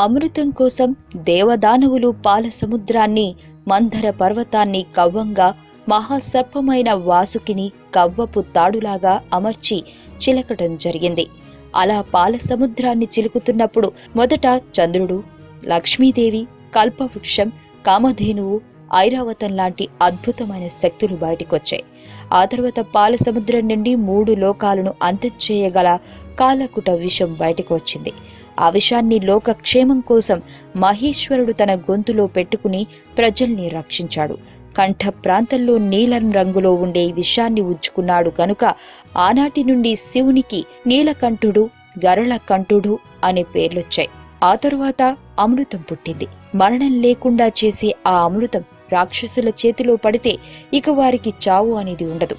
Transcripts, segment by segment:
అమృతం కోసం దేవదానవులు పాల సముద్రాన్ని మందర పర్వతాన్ని కవ్వంగా మహాసర్పమైన వాసుకిని కవ్వపు తాడులాగా అమర్చి చిలకటం జరిగింది. అలా పాల సముద్రాన్ని చిలుకుతున్నప్పుడు మొదట చంద్రుడు లక్ష్మీదేవి కల్పవృక్షం కామధేనువు ఐరావతం లాంటి అద్భుతమైన శక్తులు బయటికొచ్చాయి. ఆ తర్వాత పాల సముద్రం నుండి మూడు లోకాలను అంతం చేయగల కాలకుట విషం బయటకు వచ్చింది. ఆ విషాన్ని లోకక్షేమం కోసం మహేశ్వరుడు తన గొంతులో పెట్టుకుని ప్రజల్ని రక్షించాడు. కంఠ ప్రాంతంలో నీలం రంగులో ఉండే విషాన్ని ఉంచుకున్నాడు కనుక ఆనాటి నుండి శివునికి నీలకంఠుడు గరళకంఠుడు అనే పేర్లొచ్చాయి. ఆ తరువాత అమృతం పుట్టింది. మరణం లేకుండా చేసే ఆ అమృతం రాక్షసుల చేతిలో పడితే ఇక వారికి చావు అనేది ఉండదు.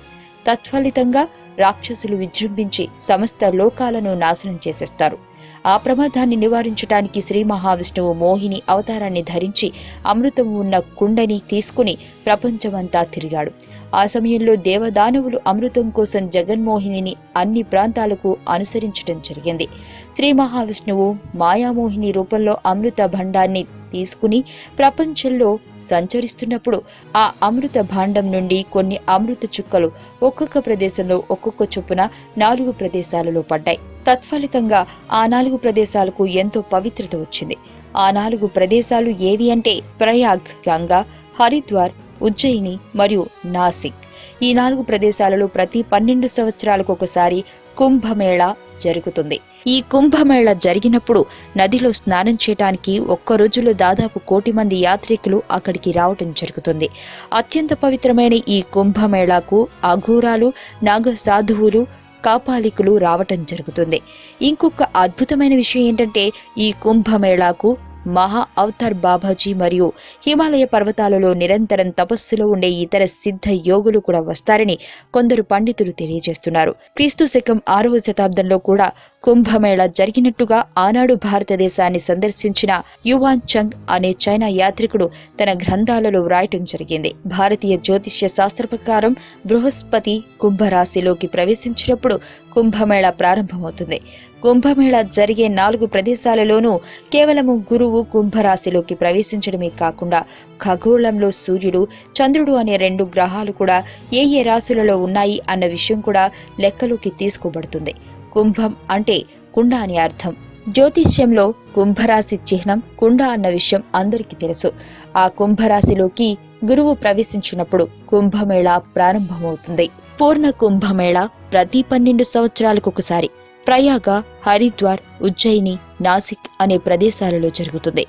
తత్ఫలితంగా రాక్షసులు విజృంభించి సమస్త లోకాలను నాశనం చేసేస్తారు. ఆ ప్రమాదాన్ని నివారించడానికి శ్రీ మహావిష్ణువు మోహిని అవతారాన్ని ధరించి అమృతం ఉన్న కుండని తీసుకుని ప్రపంచమంతా తిరిగాడు. ఆ సమయంలో దేవదానవులు అమృతం కోసం జగన్మోహిని అన్ని ప్రాంతాలకు అనుసరించడం జరిగింది. శ్రీ మహావిష్ణువు మాయామోహిని రూపంలో అమృత భండాన్ని తీసుకుని ప్రపంచంలో సంచరిస్తున్నప్పుడు ఆ అమృత భాండం నుండి కొన్ని అమృత చుక్కలు ఒక్కొక్క ప్రదేశంలో ఒక్కొక్క చొప్పున నాలుగు ప్రదేశాలలో పడ్డాయి. తత్ఫలితంగా ఆ నాలుగు ప్రదేశాలకు ఎంతో పవిత్రత వచ్చింది. ఆ నాలుగు ప్రదేశాలు ఏవి అంటే ప్రయాగ్ గంగా హరిద్వార్ ఉజ్జయిని మరియు నాసిక్. ఈ నాలుగు ప్రదేశాలలో ప్రతి పన్నెండు సంవత్సరాలకు ఒకసారి కుంభమేళా జరుగుతుంది. ఈ కుంభమేళ జరిగినప్పుడు నదిలో స్నానం చేయడానికి ఒక్క రోజులో దాదాపు కోటి మంది యాత్రికులు అక్కడికి రావటం జరుగుతుంది. అత్యంత పవిత్రమైన ఈ కుంభమేళాకు అఘోరాలు నాగ సాధువులు కాపాలికులు రావటం జరుగుతుంది. ఇంకొక అద్భుతమైన విషయం ఏంటంటే ఈ కుంభమేళాకు మహా అవతార్ బాబాజీ మరియు హిమాలయ పర్వతాలలో నిరంతరం తపస్సులో ఉండే ఇతర సిద్ధ యోగులు కూడా వస్తారని కొందరు పండితులు తెలియజేస్తున్నారు. క్రీస్తు శకం ఆరవ శతాబ్దంలో కూడా కుంభమేళ జరిగినట్టుగా ఆనాడు భారతదేశాన్ని సందర్శించిన యువాన్ చంగ్ అనే చైనా యాత్రికుడు తన గ్రంథాలలో వ్రాయటం జరిగింది. భారతీయ జ్యోతిష్య శాస్త్ర ప్రకారం బృహస్పతి కుంభరాశిలోకి ప్రవేశించినప్పుడు కుంభమేళా ప్రారంభమవుతుంది. కుంభమేళా జరిగే నాలుగు ప్రదేశాలలోనూ కేవలము గురువు కుంభరాశిలోకి ప్రవేశించడమే కాకుండా ఖగోళంలో సూర్యుడు చంద్రుడు అనే రెండు గ్రహాలు కూడా ఏ ఏ రాశులలో ఉన్నాయి అన్న విషయం కూడా లెక్కలోకి తీసుకోబడుతుంది. కుంభం అంటే కుండ అని అర్థం. జ్యోతిష్యంలో కుంభరాశి చిహ్నం కుండ అన్న విషయం అందరికీ తెలుసు. ఆ కుంభరాశిలోకి గురువు ప్రవేశించినప్పుడు కుంభమేళా ప్రారంభమవుతుంది. పూర్ణ కుంభమేళా ప్రతి పన్నెండు సంవత్సరాలకు ఒకసారి ప్రయాగ హరిద్వార్ ఉజ్జయిని నాసిక్ అనే ప్రదేశాలలో జరుగుతుంది.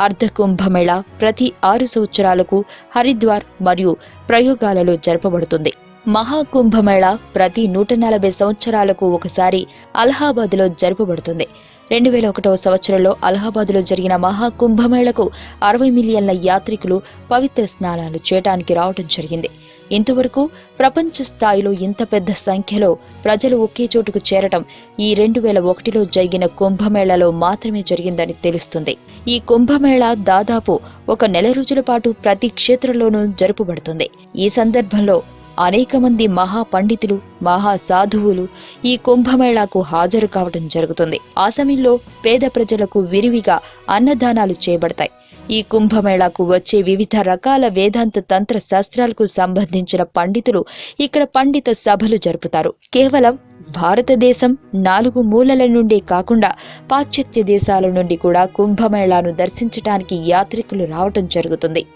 అర్ధ కుంభమేళా ప్రతి ఆరు సంవత్సరాలకు హరిద్వార్ మరియు ప్రయోగాలలో జరపబడుతుంది. మహాకుంభమేళా ప్రతి నూట నలభై సంవత్సరాలకు ఒకసారి అలహాబాద్లో జరపబడుతుంది. రెండు వేల ఒకటవ సంవత్సరంలో అలహాబాద్లో జరిగిన మహాకుంభమేళకు అరవై మిలియన్ల యాత్రికులు పవిత్ర స్నానాలు చేయడానికి రావడం జరిగింది. ఇంతవరకు ప్రపంచ స్థాయిలో ఇంత పెద్ద సంఖ్యలో ప్రజలు ఒకే చోటుకు చేరటం ఈ రెండు వేల ఒకటిలో జరిగిన కుంభమేళాలో మాత్రమే జరిగిందని తెలుస్తుంది. ఈ కుంభమేళా దాదాపు ఒక నెల రోజుల పాటు ప్రతి క్షేత్రంలోనూ జరుపబడుతుంది. ఈ సందర్భంలో అనేక మంది మహా పండితులు మహా సాధువులు ఈ కుంభమేళాకు హాజరు కావడం జరుగుతుంది. ఆ సమయంలో పేద ప్రజలకు విరివిగా అన్నదానాలు చేయబడతాయి ఈ కుంభమేళాకు వచ్చే వివిధ రకాల వేదాంత తంత్ర శాస్త్రాలకు సంబంధించిన పండితులు ఇక్కడ పండిత సభలు జరుపుతారు. కేవలం భారతదేశం నాలుగు మూలల నుండే కాకుండా పాశ్చాత్య దేశాల నుండి కూడా కుంభమేళాను దర్శించడానికి యాత్రికులు రావటం జరుగుతుంది.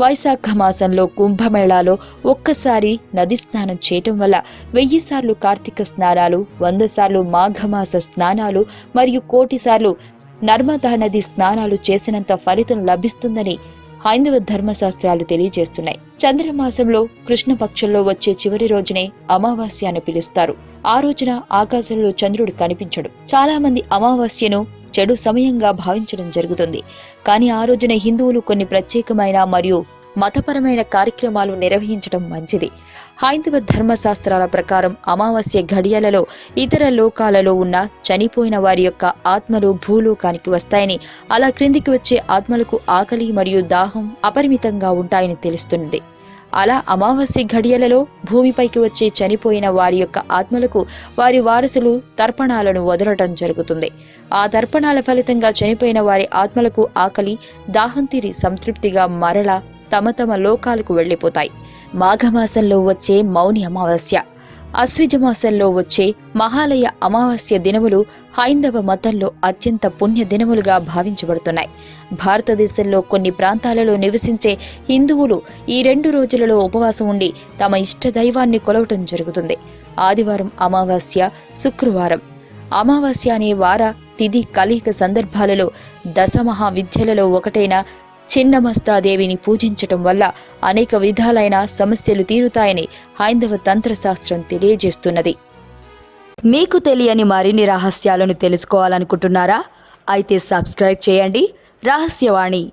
వైశాఖ మాసంలో కుంభమేళాలో ఒక్కసారి నది స్నానం చేయటం వల్ల వెయ్యి సార్లు కార్తీక స్నానాలు వంద సార్లు మాఘమాస స్నానాలు మరియు కోటిసార్లు నర్మదా నది స్నానాలు చేసినంత ఫలితం లభిస్తుందని హైందవ ధర్మశాస్త్రాలు తెలియజేస్తున్నాయి. చంద్రమాసంలో కృష్ణపక్షంలో వచ్చే చివరి రోజునే అమావాస్య అని పిలుస్తారు. ఆ రోజున ఆకాశంలో చంద్రుడు కనిపించడు. చాలా మంది అమావాస్యను చెడు సమయంగా భావించడం జరుగుతుంది. కానీ ఆ రోజున హిందువులు కొన్ని ప్రత్యేకమైన మరియు మతపరమైన కార్యక్రమాలు నిర్వహించడం మంచిది. హైందవ ధర్మశాస్త్రాల ప్రకారం అమావాస్య ఘడియలలో ఇతర లోకాలలో ఉన్న చనిపోయిన వారి యొక్క ఆత్మలు భూలోకానికి వస్తాయని అలా క్రిందికి వచ్చే ఆత్మలకు ఆకలి మరియు దాహం అపరిమితంగా ఉంటాయని తెలుస్తున్నది అలా అమావాస్య ఘడియలలో భూమిపైకి వచ్చే చనిపోయిన వారి యొక్క ఆత్మలకు వారి వారసులు తర్పణాలను వదలటం జరుగుతుంది. ఆ తర్పణాల ఫలితంగా చనిపోయిన వారి ఆత్మలకు ఆకలి దాహం తీరి సంతృప్తిగా మరల తమ తమ లోకాలకు వెళ్ళిపోతాయి. మాఘమాసంలో వచ్చే మౌని అమావాస్య. అశ్విజమాసంలో వచ్చే మహాలయ అమావాస్య దినములు హైందవ మతంలో అత్యంత పుణ్య దినములుగా భావించబడుతున్నాయి. భారతదేశంలో కొన్ని ప్రాంతాలలో నివసించే హిందువులు ఈ రెండు రోజులలో ఉపవాసం ఉండి తమ ఇష్ట దైవాన్ని కొలవటం జరుగుతుంది. ఆదివారం అమావాస్య శుక్రవారం. అమావాస్య అనే వార తిథి కలియిక సందర్భాలలో దశమహా విద్యలలో ఒకటైన చిన్నమస్తాదేవిని పూజించటం వల్ల అనేక విధాలైన సమస్యలు తీరుతాయని హైందవ తంత్రశాస్త్రం తెలియజేస్తున్నది. మీకు తెలియని మరిన్ని రహస్యాలను తెలుసుకోవాలనుకుంటున్నారా? అయితే సబ్స్క్రైబ్ చేయండి. రహస్యవాణి.